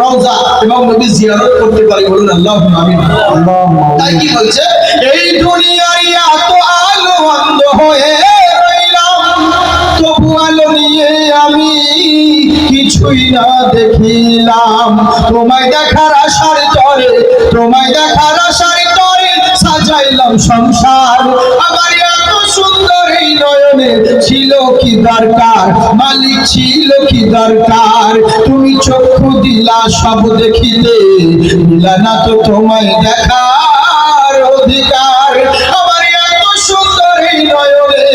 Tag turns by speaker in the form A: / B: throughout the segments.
A: রওজা এবং নবী জিয়ারত করতে পারি বলুন আল্লাহ আমিন। তাই কি বলছে? এই দুনিয়ায় এত আলো অন্ধ হয়ে রইলাম তবু আলো নিয়ে আমি কিছুই না দেখিলাম। তোমায় দেখার আশার তরে তোমায় দেখার আশার তরে সাজাইলাম সংসার। আবার এত সুন্দর এই নয়নে ছিল কি দরকার? মালিক ছিল কি দরকার? তুমি চক্ষু দিলা সব দেখিতে, দিলা না তো তোমায় দেখার অধিকার। আমার এত সুন্দর এই নয়নে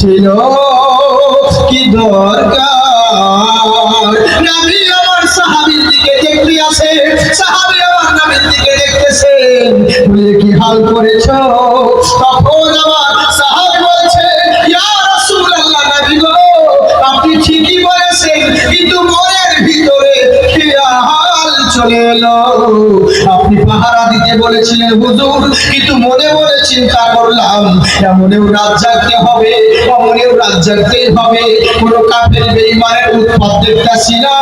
A: ছিল কি দরকার? নবী আমার সাহাবীর দিকে দেখতে আসে, সাহাবী আমার নবীর দিকে দেখতেছেন কি হাল করেছ? তখন আমার সাহাবী বলছে আপনি ঠিকই বলেছেন, কিন্তু মনের ভিতরে খেয়াল চলে এলো? পাহারা দিতে বলেছিলেন, হুজুর, কিন্তু মনে মনে চিন্তা করলাম, এমনেও রাত জাগতে হবে অমনেও রাত জাগতেই হবে। কোনো কাফের বেঈমানের উৎপাত দেখতেছি না।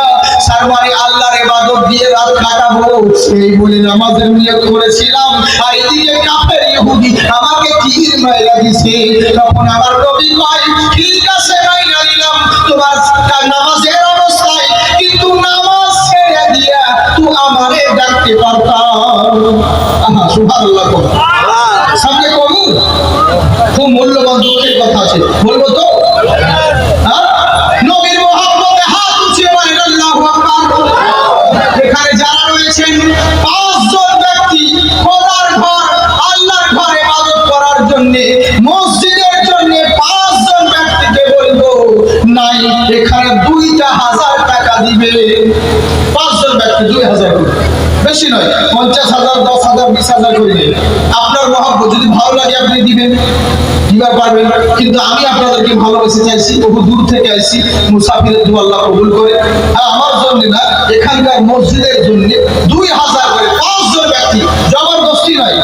A: সারমারে আল্লাহর ইবাদত দিয়ে রাত কাটাবো। এই বলে নামাজের নিয়ত করেছিলাম। আর এদিকে কাফের ইহুদি আমাকে তীর মাইরা দিছে। তখন আমার নবী কয়, ঠিক আছে, মাইরা দিলাম। তোমার নামাজের অবস্থায় কিন্তু নামাজ ছেড়ে দিয়া, তুই আমারে ডাকতে পারতাম। আহা কর। সামনে করুন খুব মূল্যবান দুঃখের কথা আছে। বলব তো? নাই, এখানে দুইটা হাজার টাকা দিবে। পাঁচজন ব্যক্তি দুই হাজার করে। বেশি নয়, পঞ্চাশ হাজার, দশ হাজার, বিশ হাজার করে দিন আপনার মহাব্বত যদি ভালো লাগে আপনি দিবেন, দিবার পারবেন। কিন্তু আমি আপনাদেরকে ভালোবেসে চাইছি, বহু দূর থেকে আইছি, মুসাফিরের দু আল্লাহ কবুল করে। আমার জন্য না, এখানকার মসজিদের জন্য দুই হাজার করে পাঁচজন ব্যক্তি। জবরদস্তি নয়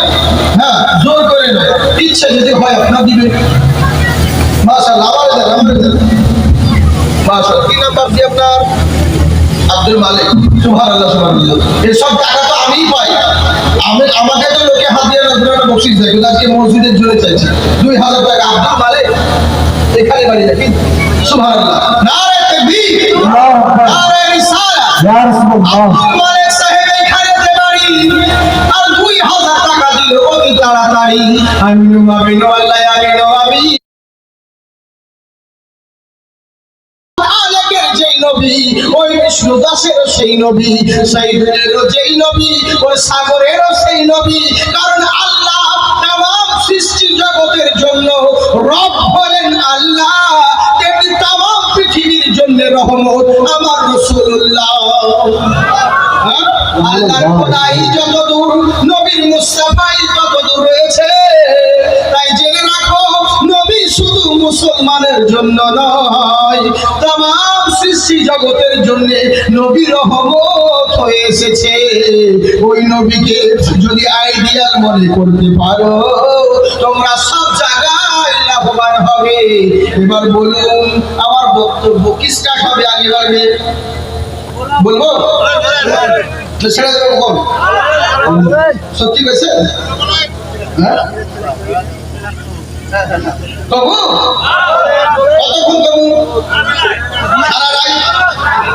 A: হ্যাঁ জোর করে নয়। ইচ্ছে যদি হয় আপনার দিবেন। মাশাআল্লাহ আবার দেন। কি আপনার? আব্দুল মালিক। সুবহানাল্লাহ সুবহানাল্লাহ। এসব টাকা তো আমিই পাই। আমি আমাকে তো লোকে হাত দিয়ে নজরানা বকশিস দেয়। কিন্তু আজকে মসজিদের জন্য চাইছি। দুই হাজার টাকা। আব্দুল মালিক এখানে বাড়ি রিসালা। আব্দুল মালিক সাহেব এখানেতে বাড়ি আর দুই হাজার টাকা দিল অতি তাড়াতাড়ি। আমি আল্লাহ আমিন। নবী, ওই বিষ্ণু দাসেরও সেই নবী সাইদুলেরও যেই নবী, ওই সাগরেরও সেই নবী। কারণ আল্লাহ তাম সৃষ্টি জগতের জন্য রব হলেন আল্লাহ। তেমনি তাম পৃথিবীর জন্য রহমত আমার রসুল্লাহ। হ্যাঁ? আল্লাহর খোদাই যত নবীর মুস্তাফাই তত দূর রয়েছে। তাই জেনে রাখো, নবী শুধু মুসলমানের জন্য নয় সৃষ্টি জগতের জন্য। নবী রহমত হয়ে এসেছে। ওই নবীকে যদি আইডিয়াল মনে করতে পারো, তোমরা সব জায়গায় লাভবান হবে। এবার বলুন, আমার বক্তব্য কি স্টার্ট হবে আগে বাড়বে বলব? সত্যি কইছে হ্যাঁ? কবু কতক্ষণ রাই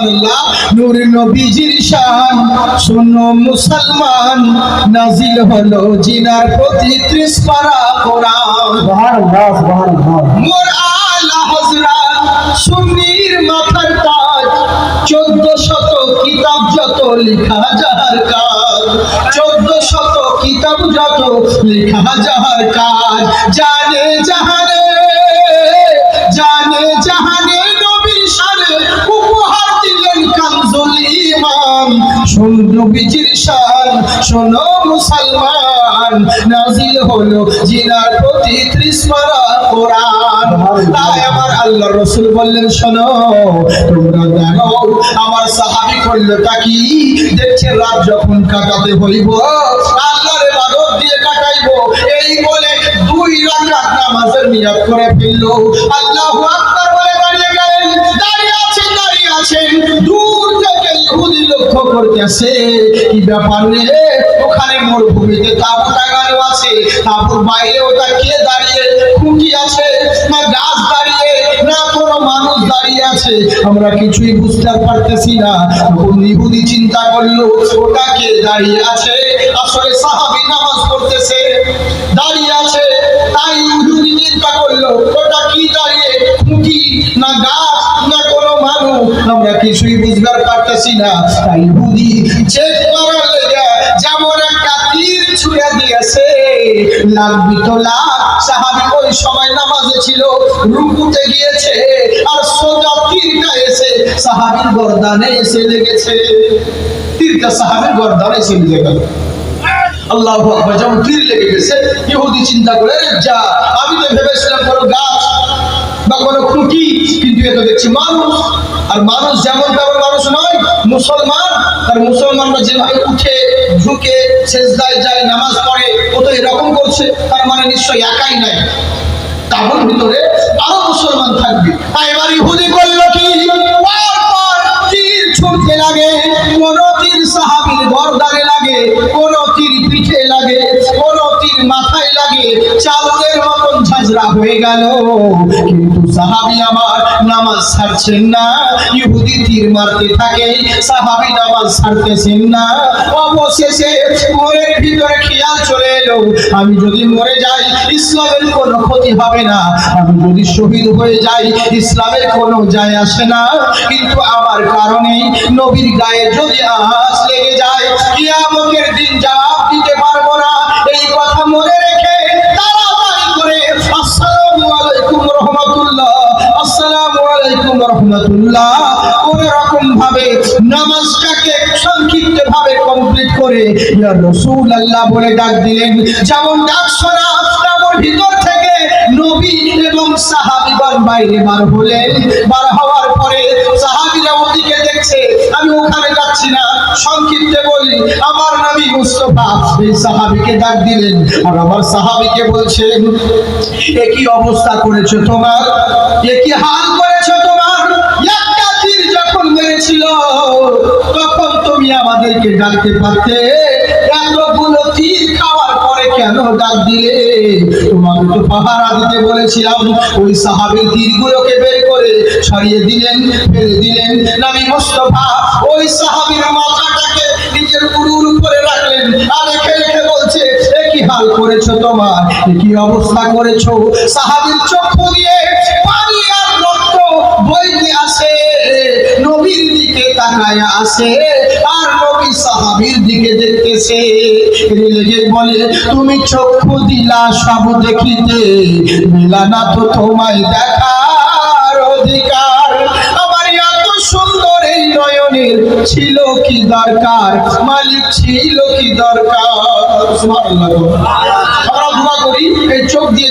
A: সুবহানাল্লাহ নূরে নবীজির শান। শোনো মুসলমান নাজিল হলো জিনার প্রতি 30 পারা কোরআন মোর আলা সুন্নির মাথার তাজ চোদ্দ শত কিতাব যত লেখা যাহার কাজ। চোদ্দ শত কিতাব যত লেখা যাহার কাজ। জানে জাহানে জানে জাহানে নবীর শানে শোন নবীজির শান। শোনো মুসলমান, নাজিল হলো জিনার প্রতি ত্রিস্মরা কোরআন। তাই আমার আল্লাহ রসুল বললেন, শোনো, তোমরা জানো, আমার সাহাবি করল তাকি দেখছে রাত যখন কাটাতে হইব, আল্লাহর ইবাদত দিয়ে কাটাইব। এই বলে দুই রাকাত নামাজের নিয়ত করে ফেলল। আল্লাহু করতেছে। কি ব্যাপার ওখানে মরুভূমিতে আছে। তাবুর বাইরে ওটা কে দাঁড়িয়ে খুঁটি আছে, না গাছ দাঁড়িয়ে, না কোনো মানুষ দাঁড়িয়ে আছে। আমরা কিছুই বুঝতে পারতেছি না। তখন ইহুদি চিন্তা করল, ওটা কে দাঁড়িয়ে আছে? আসলে সাহাবী নামাজ পড়তেছে, দাঁড়িয়ে আছে। তাই ইহুদি চিন্তা করল, ওটা কি দাঁড়িয়ে আমরা কিছুই বুঝবার পারতেছি না। তাই ইহুদি চেক করার যেমন একটা তীর দিয়েছে লাগবি তো লাগ সাহাবি ওই সময় নামাজে ছিল, রুকুতে গিয়েছে, আর সোজা তীরটা এসে সাহাবির গর্দানে এসে লেগেছে। তীরটা সাহাবির গর্দানে এসে লেগে গেল। আল্লাহ আকবার যখন তীর লেগে গেছে, ইহুদি চিন্তা করে যা, আমি তো ভেবেছিলাম কোনো গাছ বা কোনো খুঁটি, কিন্তু এ তো দেখছি মানুষ। আর মানুষ যেমন তেমন মানুষ নয়, মুসলমান, আর মুসলমানরা যেভাবে উঠে ঝুঁকে সেজদায় যায়, নামাজ পড়ে, ও তো এরকম করছে, তার মানে নিশ্চয়ই একাই নাই। তাবুর ভিতরে আরও মুসলমান থাকবে। এবার ইহুদি করল কি লাগে, কোন তীর সাহাবীর লাগে, কোন তীর পিঠে লাগে, কোন তীর মাথায় লাগে, চাউলের মতন ঝাঁঝরা হয়ে গেল। কিন্তু সাহাবী আমার নামাজ ছাড়ছেন না, ইহুদি তীর মারতে থাকে, সাহাবী নামাজ ছাড়তেছেন না। অবশেষে মনের ভিতরে খেয়াল চলে এলো, আমি যদি মরে যাই, ইসলামের কোনো ক্ষতি হবে না। আমি যদি শহীদ হয়ে যাই, ইসলামের কোনো যায় আসে না। কিন্তু আমার কারণে নবীর গায়ে যদি আঁচ লেগে যায়, কিয়ামতের দিন জবাব দিতে আলাইকুম রহমতুল্লাহ। কোন রকম ভাবে নামাজটাকে সংক্ষিপ্ত ভাবে কমপ্লিট করে ইয়া রাসূল আল্লাহ বলে ডাক দিলেন। যেমন ডাক শোনা, তেমন ভিতর থেকে নবী এবং সাহাবীগণ বাইরে বার হলেন। বার হওয়ার পরে সাহাবীরা ওদিকে দেখছে, আমি ওখানে যাচ্ছি না, সংক্ষিপ্তে বলি, আমার নবী মুস্তফা এই সাহাবীকে ডাক দিলেন। আর আমার সাহাবীকে বলছেন, এ অবস্থা করেছ তোমার? এ হাল আমাদেরকে ডাকতে পারতে। এতগুলো তীর খাওয়ার পরে কেন ডাক দিলে? তোমাকে তো পাহারা দিতে বলেছিলাম। ওই সাহাবীর তীরগুলোকে বের করে ছড়িয়ে দিলেন, ফেলে দিলেন। নবী মুস্তফা ওই সাহাবীর মাথাটাকে নিজের উরুর উপরে রাখলেন আর রেখে রেখে বলছে, এ কি হাল করেছ তোমার? কি অবস্থা করেছ? সাহাবীর চক্ষু দিয়ে নবীর দিকে তাকায় আসে আর নবী সাহাবীর দিকে দেখতেছে। লেগে বলে, তুমি চক্ষু দিলা সব দেখিতে মিলা না তো তোমায় দেখার অধিকার। আমার এত সুন্দর এই নয়নের ছিল কি দরকার? মালিক ছিল কি দরকার? আমরা দোয়া করি, এই চোখ দিয়ে